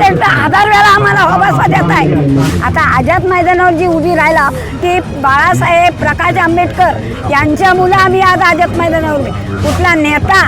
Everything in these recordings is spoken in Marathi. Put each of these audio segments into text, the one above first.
त्यांचा आधार वेळा आम्हाला हवासा देत आहे. आता आझाद मैदानावर जी उभी राहिला ती बाळासाहेब प्रकाश आंबेडकर यांच्या मुलं आम्ही आज आझाद मैदानावर कुठला नेता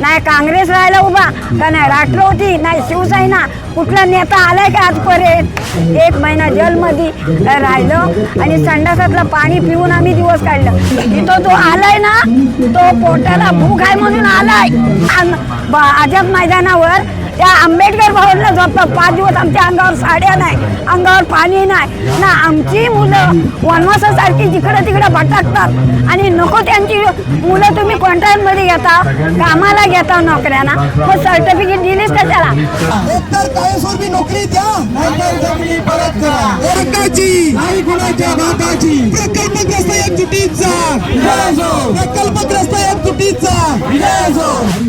नाही काँग्रेस राहिला उभा का नाही राष्ट्रवादी नाही शिवसेना कुठला नेता आलाय का आजपर्यंत? एक महिना जलमध्ये राहिलं आणि संडासातलं पाणी पिऊन आम्ही दिवस काढलं. तिथं तो आलाय ना तो पोटाला भूक आहे म्हणून आलाय. ब- आझाद मैदानावर त्या आंबेडकर भवनला झोपतात पाच दिवस आमच्या अंगावर साड्या नाही अंगावर पाणी नाही. ना आमची मुलं वनवासासारखी जिकडं तिकडं भटकतात. आणि नको त्यांची मुलं तुम्ही कॉन्ट्रॅक्टमध्ये घेता कामाला घेता नोकऱ्यांना. मग सर्टिफिकेट दिलीच कशाला एकतर कायमस्वरूपी नोकरी द्या. नाहीतर जमिनी परत करा. वर्गाची नाही कुणाच्या भागाची. प्रकल्पग्रस्त एकजुटीचा प्रकल्पग्रस्त एकजुटीचा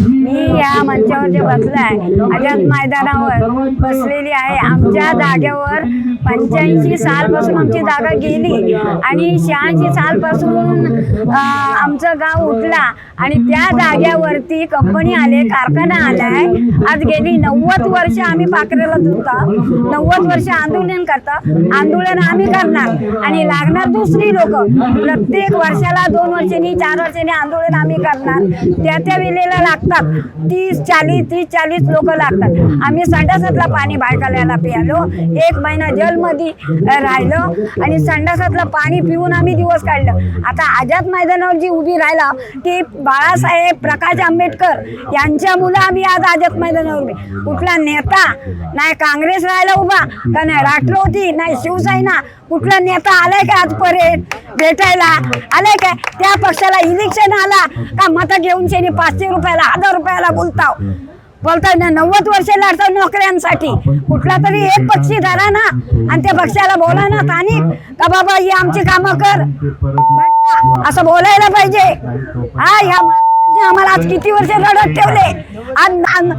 मी या मंचावर जे आहे आझाद मैदानावर बसलेली आहे. आमच्या जागेवर पंच्याऐंशी सालपासून आमची जागा गेली आणि शहाऐंशी सालपासून आमचं गाव उठला आणि त्या जाग्यावरती कंपनी आले कारखाना आलाय. आज गेली नव्वद वर्ष आम्ही पाकरेला धुतो नव्वद वर्ष आंदोलन करतो. आंदोलन आम्ही करणार आणि लागणार दुसरी लोक. प्रत्येक वर्षाला दोन वर्षांनी चार वर्षांनी आंदोलन आम्ही करणार. त्या त्या वेळेला लागतात. तीस चाळीस तीस चाळीस लोक लागतात. आम्ही संडासातला पाणी बायकाल्याला प्यालो. एक महिना जलमध्ये राहिलो आणि संडासातलं पाणी पिऊन आम्ही दिवस काढलं. आता आझाद मैदानावर जी उभी राहिला ती बाळासाहेब प्रकाश आंबेडकर यांच्या मुलं आम्ही आज आझाद मैदानावर उभे. कुठला नेता? नाही काँग्रेस राहायला उभा का नाही राष्ट्रवादी नाही शिवसेना? कुठला नेता आलाय का आजपर्यंत? भेटायला? आलाय काय त्या पक्षाला इलेक्शन आला का मतं घेऊन शेणी पाचशे रुपयाला हजार रुपयाला बोलताव? बोलताय ना नव्वद वर्ष लाडतो नोकऱ्यांसाठी. कुठला तरी एक पक्षी धरा ना. आणि त्या पक्षाला बोला ना तानी का बाबा ही आमची कामं कर. असं बोलायला पाहिजे. हा ह्या माणसाने आम्हाला आज किती वर्ष रडत ठेवले? आज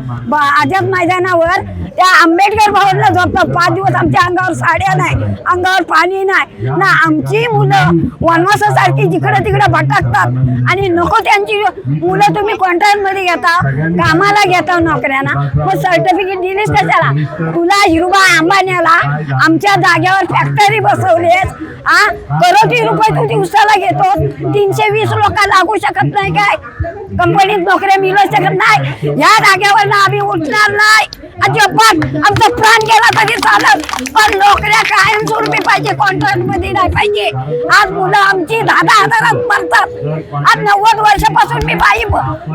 आझाद मैदानावर त्या आंबेडकर भवनला झोपतात पाच दिवस आमच्या अंगावर साड्या नाही अंगावर पाणी नाही. ना आमची मुलं वनवासासारखी जिकडं तिकडं भटकतात. आणि नको त्यांची मुलं तुम्ही कॉन्ट्रॅक्टमध्ये घेता कामाला घेता नोकऱ्यांना. मग सर्टिफिकेट दिलीच कशाला? तुला हिरुबा अंबाण्याला आमच्या जाग्यावर फॅक्टरी बसवलीस हा करोटी रुपये तुझी दिवसाला घेतो तीनशे वीस लोक लागू शकत नाही काय? कंपनीत नोकऱ्या मिळू शकत नाही. या जागेवर आम्ही उठणार नाही. अजिबात आमचा प्राण गेला तरी चालत. पण नोकऱ्या कायम स्वरूपी पाहिजे कॉन्ट्रॅक्टमध्ये नाही पाहिजे. आज मुलं आमची दहा दहा हजारात मरतात. आज नव्वद वर्षापासून मी बाई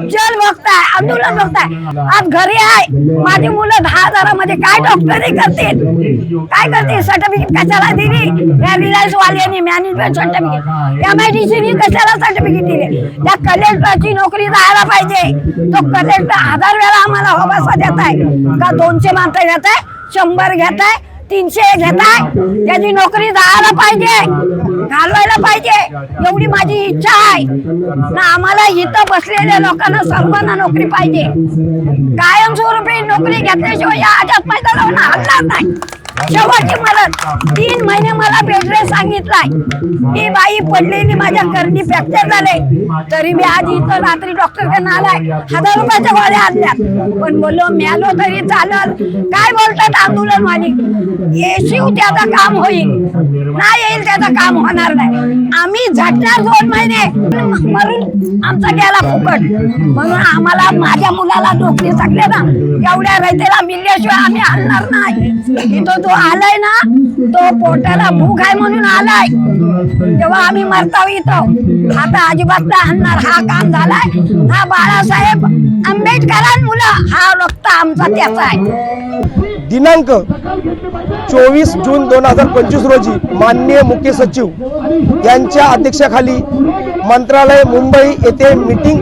जल बघताय आंदोलन बघताय. आज घरी आहे. माझी मुलं दहा हजारामध्ये काय डॉक्टरी करतील? काय करतील? सर्टिफिकेट कशाला दिली? या रिलायन्स वाल्यांनी मॅनेजमेंट सर्टिफिकेट एम आय कशाला सर्टिफिकेट दिले? त्या कलेक्टरची नोकरी जायला पाहिजे. तो कलेक्टर हजार वेळा आम्हाला हवासा देत आहे का दोनशे मात्र घेत आहे शंभर घेत आहे तीनशे घेत आहे त्याची नोकरी जायला पाहिजे. घालवायला पाहिजे. एवढी माझी इच्छा आहे. ना आम्हाला इथं बसलेल्या लोकांना सर्वांना नोकरी पाहिजे. कायमस्वरूपी नोकरी घेतल्याशिवाय या आजात पैदा लावून हल्लाच नाही. शेवटी मला तीन महिने मला बेडरेस सांगितलाय ही बाई पडलेली माझ्या करणी फ्रॅक्चर झाले. तरी मी आज इथं रात्री डॉक्टरकडे आलाय. हजार रुपयाच्या गोळ्या आणल्यात. पण बोललो म्यालो तरी चालल. काय बोलतात आंदोलन वाली येशीव त्याचं काम होईल. नाही येईल त्याचं काम होणार नाही. आम्ही झटणार दोन महिने. मरून आमचा गेला फुकट. म्हणून आम्हाला माझ्या मुलाला नोकरी सांगले ना. एवढ्या रयतेला मिळल्याशिवाय आम्ही आणणार नाही. इथं तो आलाय ना तो पोटाला भूक आहे म्हणून आलाय. तेव्हा आम्ही मरताव इथं. आता अजिबात आणणार हा काम झालाय. हा बाळासाहेब आंबेडकरां मुलं. हा रक्त आमचा त्याचा आहे. दिनांक चोवीस जून दोन हजार पंचवीस रोजी माननीय मुख्य सचिव यांच्या अध्यक्षाखाली मंत्रालय मुंबई येथे मीटिंग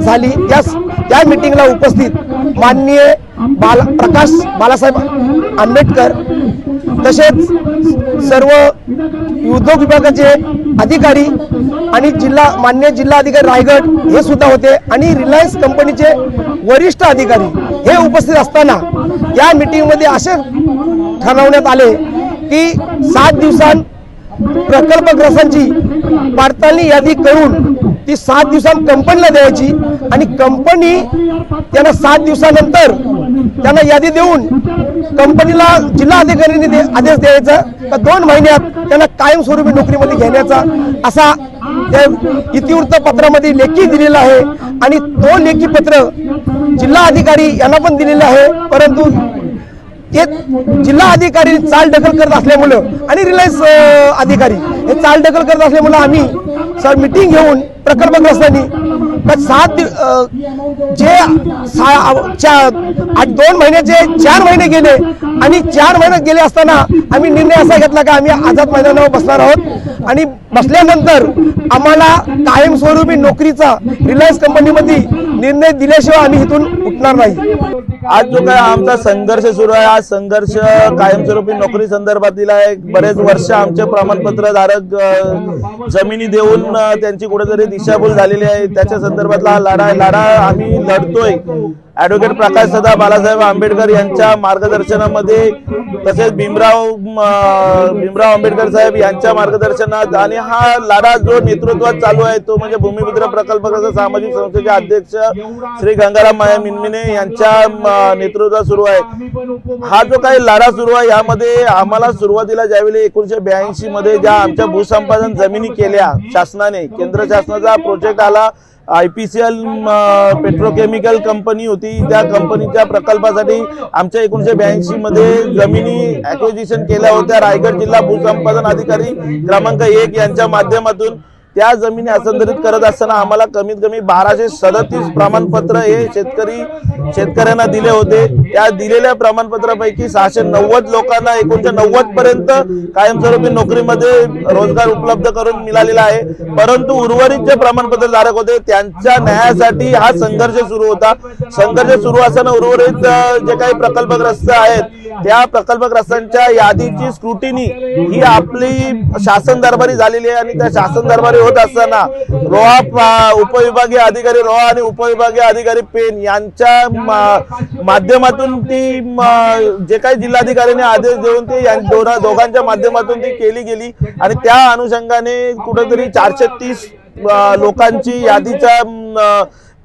झाली. त्या त्या मीटिंगला उपस्थित माननीय बाला प्रकाश बालासाहेब आंबेडकर तसेच सर्व उद्योग विभागाचे अधिकारी आणि जिल्हा मान्य जिल्हा अधिकारी रायगड हे सुद्धा होते आणि रिलायन्स कंपनीचे वरिष्ठ अधिकारी हे उपस्थित असताना या मीटिंगमध्ये असे ठरवण्यात आले की सात दिवसां प्रकल्पग्रस्तांची पडताळणी यादी करून ती सात दिवसांत कंपनीला द्यायची आणि कंपनी त्यांना सात दिवसानंतर त्यांना यादी देऊन कंपनीला जिल्हा अधिकाऱ्यांनी आदेश द्यायचा. का दोन महिन्यात त्यांना कायमस्वरूपी नोकरीमध्ये घेण्याचा असा त्या इतिवृत्त पत्रामध्ये लेखी दिलेला आहे. आणि तो लेखी पत्र जिल्हा अधिकारी यांना पण दिलेलं आहे. परंतु ते जिल्हा अधिकारी चाल ढकल करत असल्यामुळं आणि रिलायन्स अधिकारी हे चाल ढकल करत असल्यामुळं आम्ही सर मिटिंग घेऊन प्रकल्पग्रस्तांनी पण सात जे सा- दोन महिन्याचे चार महिने गेले आणि चार महिने गेले असताना आम्ही निर्णय असा घेतला का आम्ही आझाद मैदानावर बसणार आहोत. आणि बसल्यानंतर आम्हाला कायमस्वरूपी नोकरीचा रिलायन्स कंपनीमध्ये निर्णय दिल्याशिवाय आम्ही इथून उठणार नाही. आज जो काय आमचा संघर्ष सुरू आहे हा संघर्ष कायमस्वरूपी नोकरी संदर्भातील आहे. बरेच वर्ष आमचे प्रमाणपत्र धारक जमिनी देऊन त्यांची कुठेतरी दिशाभूल झालेली आहे. त्याच्या संदर्भातला हा लढा लढा आम्ही लढतोय. ऍडव्होकेट प्रकाश सदा बालासाहेब आंबेडकर यांच्या मार्गदर्शनामध्ये तसेच भीमराव भीमराव आंबेडकर साहेब यांच्या मार्गदर्शनात आणि हा लढा जो नेतृत्वात चालू आहे तो म्हणजे भूमिपुत्र प्रकल्पग्रस्त सामाजिक संस्थेचे अध्यक्ष श्री गंगाराम माया मिनमिने यांच्या नेतृत्वात सुरू आहे. हा जो काही लढा सुरू आहे यामध्ये आम्हाला सुरुवातीला ज्यावेळी एकोणीशे ब्याऐंशी मध्ये ज्या आमच्या भूसंपादन जमिनी केल्या शासनाने केंद्र शासनाचा प्रोजेक्ट आला आयपीसीएल पेट्रोकेमिकल कंपनी होती. त्या कंपनीच्या प्रकल्पासाठी आमच्या एकोणीशे ब्याऐंशी मध्ये जमिनी अक्विजिशन केल्या होत्या. रायगड जिल्हा भूसंपादन अधिकारी क्रमांक एक यांच्या माध्यमातून त्या जमिनी हस्तांतरित करत असताना आम्हाला कमीत कमी बाराशे सदतीस प्रमाणपत्र हे शेतकरी शेतकऱ्यांना दिले होते. त्या दिलेल्या प्रमाणपत्रापैकी सहाशे नव्वद लोकांना एकोणीशे नव्वद पर्यंत कायमस्वरूपी नोकरीमध्ये रोजगार उपलब्ध करून मिळालेला आहे. परंतु उर्वरित जे प्रमाणपत्र धारक होते त्यांच्या न्यायासाठी हा संघर्ष सुरू होता. संघर्ष सुरू असताना उर्वरित जे काही प्रकल्पग्रस्त आहेत त्या प्रकल्पग्रस्तांच्या यादीची स्क्रुटिनी ही आपली शासन दरबारी झालेली आहे आणि त्या शासन दरबारी होत असताना रोहा उपविभागीय अधिकारी रोहा आणि उपविभागीय अधिकारी पेन यांच्या माध्यमातून ती जे काही जिल्हाधिकाऱ्यांनी आदेश देऊन ते दोघांच्या माध्यमातून ती केली गेली. आणि त्या अनुषंगाने कुठेतरी चारशे तीस लोकांची यादीच्या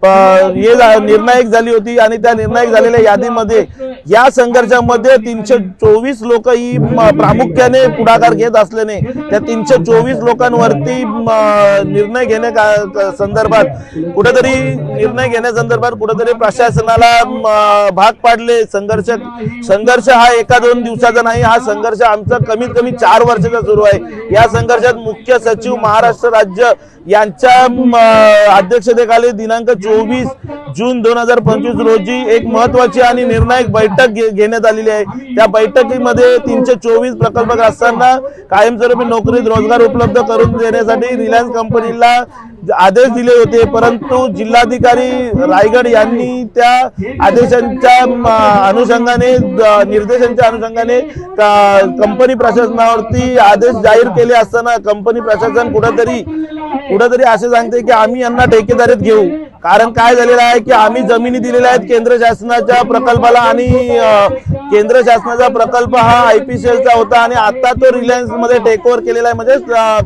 हे निर्णायक झाली होती आणि त्या निर्णायक झालेल्या यादीमध्ये या संघर्षामध्ये तीनशे चोवीस लोक ही प्रामुख्याने पुढाकार घेत असल्याने त्या तीनशे चोवीस लोकांवरती निर्णय घेण्या संदर्भात कुठेतरी निर्णय घेण्यासंदर्भात कुठेतरी प्रशासनाला भाग पाडले. संघर्ष संघर्ष हा एका दोन दिवसाचा नाही हा संघर्ष आमचा कमीत कमी चार वर्षाचा सुरू आहे. या संघर्षात मुख्य सचिव महाराष्ट्र राज्य यांच्या अध्यक्षतेखाली दिनांक चोवीस जून दोन हजार पंचवीस रोजी एक महत्वाची आणि निर्णायक बैठक घेण्यात आलेली आहे. त्या बैठकीमध्ये तीनशे चोवीस प्रकल्पग्रस्तांना कायमस्वरूपी नोकरीत रोजगार उपलब्ध करून देण्यासाठी रिलायन्स कंपनीला आदेश दिले होते परंतु जिल्हाधिकारी रायगड यांनी त्या आदेशांच्या अनुषंगाने निर्देशांच्या अनुषंगाने कंपनी प्रशासनावरती आदेश जाहीर केले असताना कंपनी प्रशासन कुठंतरी कुठंतरी असे सांगते की आम्ही यांना ठेकेदारीत घेऊ. कारण काय झालेलं आहे की आम्ही जमिनी दिलेल्या आहेत केंद्र शासनाच्या प्रकल्पाला आणि केंद्र शासनाचा प्रकल्प हा आयपीसीएलचा होता आणि आता तो रिलायन्समध्ये टेक ओव्हर केलेला आहे. म्हणजे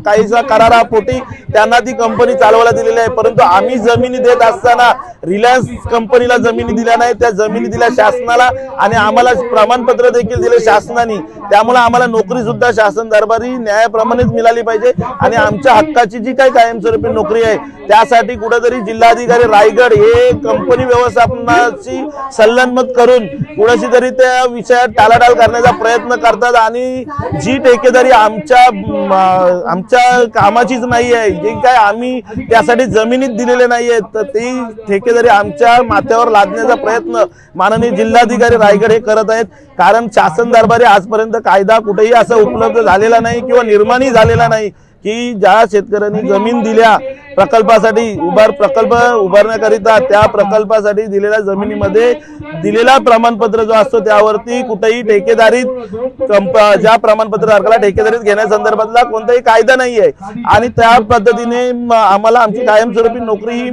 काहीसा करारापोटी त्यांना ती कंपनी चालवायला दिलेली आहे. परंतु आम्ही जमिनी देत असताना रिलायन्स कंपनीला जमिनी दिल्या नाही. त्या जमिनी दिल्या शासनाला आणि आम्हाला प्रमाणपत्र देखील दिले शासनाने. त्यामुळे आम्हाला नोकरी सुद्धा शासन दरबारी न्यायाप्रमाणेच मिळाली पाहिजे. आणि आमच्या हक्काची जी काही कायमस्वरूपी नोकरी आहे त्यासाठी कुठेतरी जिल्हाधिकारी रायगड हे कंपनी व्यवस्थापनाची सल्लामत करून कुणाशी तरी त्या विषयात टाळाटाळ करण्याचा प्रयत्न करतात आणि जी ठेकेदारी आमच्या आमच्या कामाचीच नाही आहे जे काय आम्ही त्यासाठी जमिनीत दिलेले नाही आहेत तर ती ठेकेदारी आमच्या माथ्यावर लादण्याचा प्रयत्न माननीय जिल्हाधिकारी रायगड हे करत आहेत. कारण शासन दरबारी आजपर्यंत कायदा कुठेही असा उपलब्ध झालेला नाही किंवा निर्माणही झालेला नाही. की ज्या शेतकऱ्यांनी जमीन दिल्या प्रकल्पासाठी उभार प्रकल्प उभारण्याकरिता त्या प्रकल्पासाठी दिलेल्या जमिनीमध्ये दिलेला प्रमाणपत्र जो असतो त्यावरती कुठेही ठेकेदारीत ज्या प्रमाणपत्र धारकाला ठेकेदारीत घेण्यासंदर्भातला कोणताही कायदा नाही आहे आणि त्या पद्धतीने आम्हाला आमची कायमस्वरूपी नोकरी ही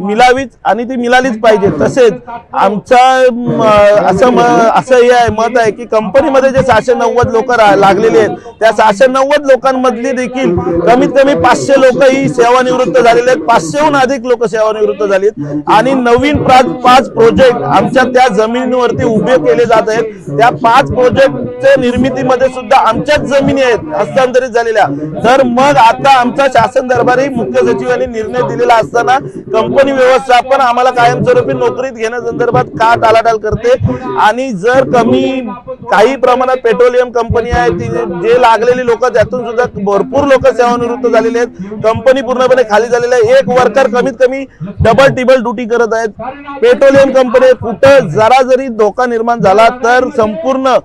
मिळावीच आणि ती मिळालीच पाहिजे. तसेच आमच्या म, असं म- असं हे आहे मत मत आहे की कंपनीमध्ये जे सहाशे नव्वद लोक लागलेले आहेत त्या सहाशे नव्वद लोकांमधली देखील कमीत कमी पाचशे लोक ही सेवानिवृत्त झालेले आहेत. पाचशेहून अधिक लोक सेवानिवृत्त झालीत. आणि नवीन पाच प्रोजेक्ट आमच्या त्या जमिनीवरती उभे केले जात आहेत. त्या पाच प्रोजेक्टच्या निर्मितीमध्ये सुद्धा आमच्याच जमिनी आहेत हस्तांतरित झालेल्या. तर मग आता आमचा शासन दरबारी मुख्य सचिवांनी निर्णय दिलेला असताना कंपनी व्यवस्थापन आम्हाला कायमस्वरूपी नोकरीत घेण्यासंदर्भात का टालाटाल करते? आणि जर कमी काही प्रमाणात पेट्रोलियम कंपनी आहे जे लागलेली लोक त्यातून सुद्धा भरपूर लोक सेवानिवृत्त झालेले आहेत. कंपनी पूर्णपणे खाली झालेली आहे. एक वर्कर कमीत कमी डबल टिबल ड्युटी करत आहेत. पेट्रोलियम कंपनी कुठं जरा जरी धोका निर्माण झाला तर संपूर्ण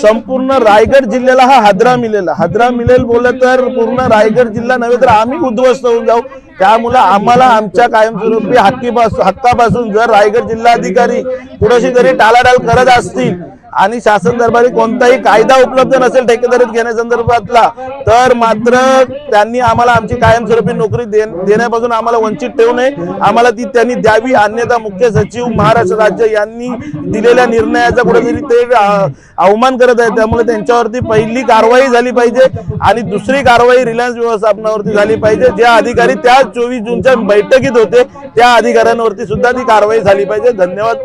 संपूर्ण रायगड जिल्ह्याला हा हादरा मिळेल. हादरा मिळेल बोललं तर पूर्ण रायगड जिल्हा नव्हे तर आम्ही उद्ध्वस्त होऊन जाऊ. त्यामुळे आम्हाला आमच्या कायमस्वरूपी हक्कीपासून हक्कापासून जर रायगड जिल्हाधिकारी कुणाशी जरी टाळाटाळ करत असतील आणि शासन दरबारी कोणताही कायदा उपलब्ध नसेल ठेकेदारीत घेण्यासंदर्भातला तर मात्र त्यांनी आम्हाला आमची कायमस्वरूपी नोकरी दे- देण्यापासून आम्हाला वंचित ठेवू नये. आम्हाला ती त्यांनी द्यावी. अन्यथा मुख्य सचिव महाराष्ट्र राज्य यांनी दिलेल्या निर्णयाचा कुठेतरी ते अवमान करत आहेत. त्यामुळे त्यांच्यावरती पहिली कारवाई झाली पाहिजे आणि दुसरी कारवाई रिलायन्स व्यवस्थापनावरती झाली पाहिजे. ज्या अधिकारी त्या चोवीस जूनच्या बैठकीत होते. त्या अधिकाऱ्यांवरती सुद्धा ती कारवाई झाली पाहिजे. धन्यवाद.